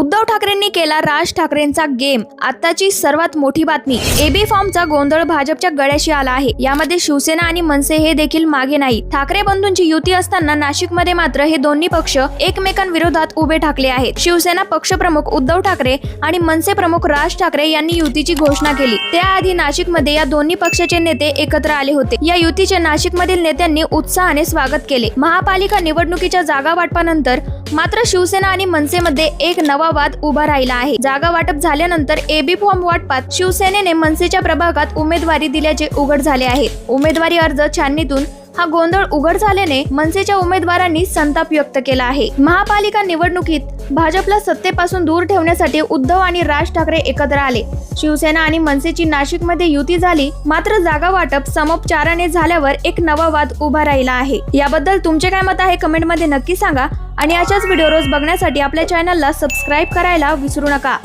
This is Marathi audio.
उद्धव ठाकरेंनी केला राज ठाकरेंचा गेम. आताची सर्वात मोठी बातमी. एबी फॉर्मचा गोंधळ भाजपच्या गळ्याशी आला आहे. यामध्ये शिवसेना आणि मनसे हे देखील मागे नाही. ठाकरे बंधूंची युती असताना नाशिकमध्ये मात्र हे दोन्ही पक्ष एकमेकांविरोधात उभे ठाकले आहेत. शिवसेना पक्षप्रमुख उद्धव ठाकरे आणि मनसे प्रमुख राज ठाकरे यांनी युतीची घोषणा केली. त्याआधी नाशिकमध्ये या दोन्ही पक्षाचे नेते एकत्र आले होते. या युतीचे नाशिकमधील नेत्यांनी उत्साहाने स्वागत केले. महापालिका निवडणुकीच्या जागा वाटपानंतर मात्र शिवसेना आणि मनसेमध्ये एक नवा वाद उभा राहिला आहे. जागा वाटप झाल्यानंतर एबी फॉर्म वाटपात शिवसेनेने मनसेच्या प्रभागात उमेदवारी दिल्याचे उघड झाले आहे. उमेदवारी अर्ज छाननीतून हा गोंधळ उघड झाल्याने मनसेच्या उमेदवारांनी संताप व्यक्त केला आहे. महापालिका निवडणुकीत भाजपला सत्तेपासून दूर ठेवण्यासाठी उद्धव आणि राज ठाकरे एकत्र आले. शिवसेना आणि मनसेची नाशिकमध्ये युती झाली मात्र जागा वाटप समोपचाराने झाल्यावर एक नवा वाद उभा राहिला आहे. याबद्दल तुमचे काय मत आहे? कमेंटमध्ये नक्की सांगा. आणि अशाच व्हिडिओ रोज बघण्यासाठी आपल्या चॅनलला सबस्क्राईब करायला विसरू नका.